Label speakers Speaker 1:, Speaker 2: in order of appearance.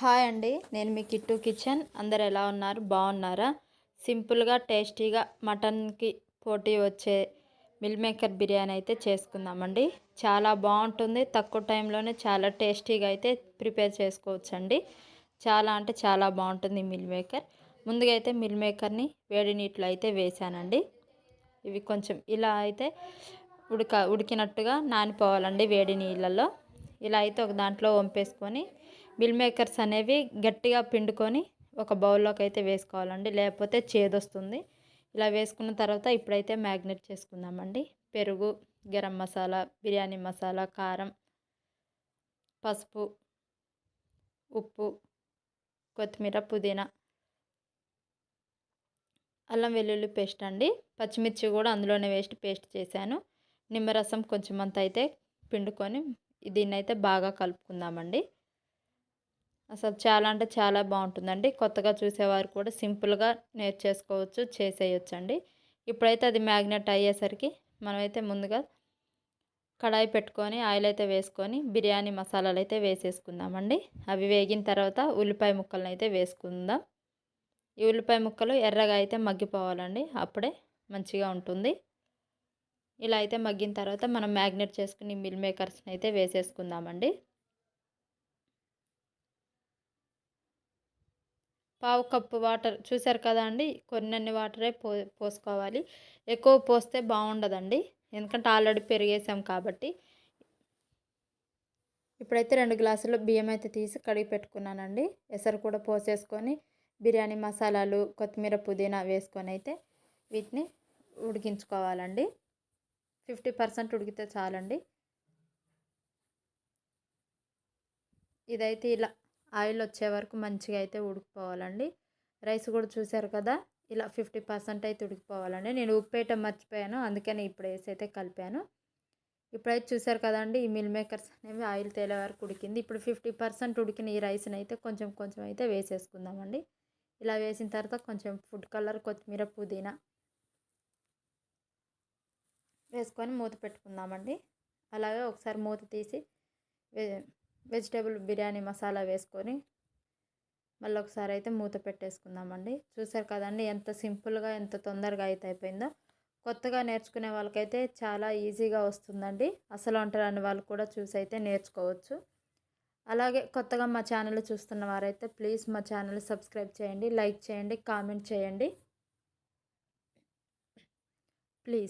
Speaker 1: Hi అండి నేను మీ kit kitchen. అందరు ఎలా ఉన్నారు? బాగున్నారా? సింపుల్గా టేస్టీగా మటన్కి పోటీ వచ్చే మిల్ మేకర్ బిర్యానీ అయితే చేసుకుందామండి. చాలా బాగుంటుంది తక్కువ టైంలోనే చాలా టేస్టీగా అయితే ప్రిపేర్ చేసుకోవచ్చండి. చాలా అంటే చాలా బాగుంటుంది మిల్ మేకర్. ముందుగా అయితే మిల్ మేకర్ని వేడి నీటిలో అయితే వేసానండి. ఇవి కొంచెం ఇలా అయితే ఉడక ఉడికినట్టుగా నానిపోవాలండి వేడి నీళ్ళల్లో. ఇలా అయితే ఒక దాంట్లో వంపేసుకొని మిల్ మేకర్స్ అనేవి గట్టిగా పిండుకొని ఒక బౌల్లోకి అయితే వేసుకోవాలండి. లేకపోతే చేదొస్తుంది. ఇలా వేసుకున్న తర్వాత ఇప్పుడైతే మ్యాగ్నెట్ చేసుకుందామండి. పెరుగు గరం మసాలా బిర్యానీ మసాలా కారం పసుపు ఉప్పు కొత్తిమీర పుదీనా అల్లం వెల్లుల్లి పేస్ట్ అండి. పచ్చిమిర్చి కూడా అందులోనే వేస్ట్ పేస్ట్ చేశాను. నిమ్మరసం కొంచెం అంత అయితే పిండుకొని దీన్ని అయితే బాగా కలుపుకుందామండి. అసలు చాలా అంటే చాలా బాగుంటుందండి. కొత్తగా చూసేవారు కూడా సింపుల్గా నేర్చేసుకోవచ్చు చేసేయచ్చు అండి ఇప్పుడైతే అది మ్యాగ్నెట్ అయ్యేసరికి మనమైతే ముందుగా కడాయి పెట్టుకొని ఆయిల్ అయితే వేసుకొని బిర్యానీ మసాలాలు అయితే వేసేసుకుందామండి. అవి వేగిన తర్వాత ఉల్లిపాయ ముక్కలను అయితే వేసుకుందాం. ఈ ఉల్లిపాయ ముక్కలు ఎర్రగా అయితే మగ్గిపోవాలండి. అప్పుడే మంచిగా ఉంటుంది. ఇలా అయితే మగ్గిన తర్వాత మనం మ్యాగ్నెట్ చేసుకుని మిల్ మేకర్స్ని అయితే వేసేసుకుందామండి. పావు కప్పు వాటర్ చూసారు కదా అండి? కొన్నన్ని వాటరే పో పోసుకోవాలి. ఎక్కువ పోస్తే బాగుండదండి. ఎందుకంటే ఆల్రెడీ పెరిగేసాం కాబట్టి. ఇప్పుడైతే రెండు గ్లాసులు బియ్యం అయితే తీసి కడిగి పెట్టుకున్నానండి. ఎసరు కూడా పోసేసుకొని బిర్యానీ మసాలాలు కొత్తిమీర పుదీనా వేసుకొని అయితే వీటిని ఉడికించుకోవాలండి. ఫిఫ్టీ పర్సెంట్ ఉడికితే చాలండి. ఇదైతే ఇలా ఆయిల్ వచ్చే వరకు మంచిగా అయితే ఉడికిపోవాలండి. రైస్ కూడా చూసారు కదా ఇలా ఫిఫ్టీ పర్సెంట్ అయితే ఉడికిపోవాలండి. నేను ఉప్పు వేయటం మర్చిపోయాను అందుకని ఇప్పుడు వేసి అయితే కలిపాను. ఇప్పుడైతే చూసారు కదండి ఈ మిల్ మేకర్స్ అనేవి ఆయిల్ తేలే వరకు ఉడికింది. ఇప్పుడు ఫిఫ్టీ పర్సెంట్ ఉడికిన ఈ రైస్ని అయితే కొంచెం కొంచెం అయితే వేసేసుకుందామండి. ఇలా వేసిన తర్వాత కొంచెం ఫుడ్ కలర్ కొత్తిమీర పుదీనా వేసుకొని మూత పెట్టుకుందామండి. అలాగే ఒకసారి మూత తీసి వెజిటేబుల్ బిర్యానీ మసాలా వేసుకొని మళ్ళీ ఒకసారి అయితే మూత పెట్టేసుకుందామండి. చూసారు కదండి ఎంత సింపుల్గా ఎంత తొందరగా అయితే అయిపోయిందో. కొత్తగా నేర్చుకునే వాళ్ళకైతే చాలా ఈజీగా వస్తుందండి. అసలు వంటరాని వాళ్ళు కూడా చూసి అయితే నేర్చుకోవచ్చు. అలాగే కొత్తగా మా ఛానల్ చూస్తున్న వారైతే ప్లీజ్ మా ఛానల్ సబ్స్క్రైబ్ చేయండి లైక్ చేయండి కామెంట్ చేయండి. ప్లీజ్.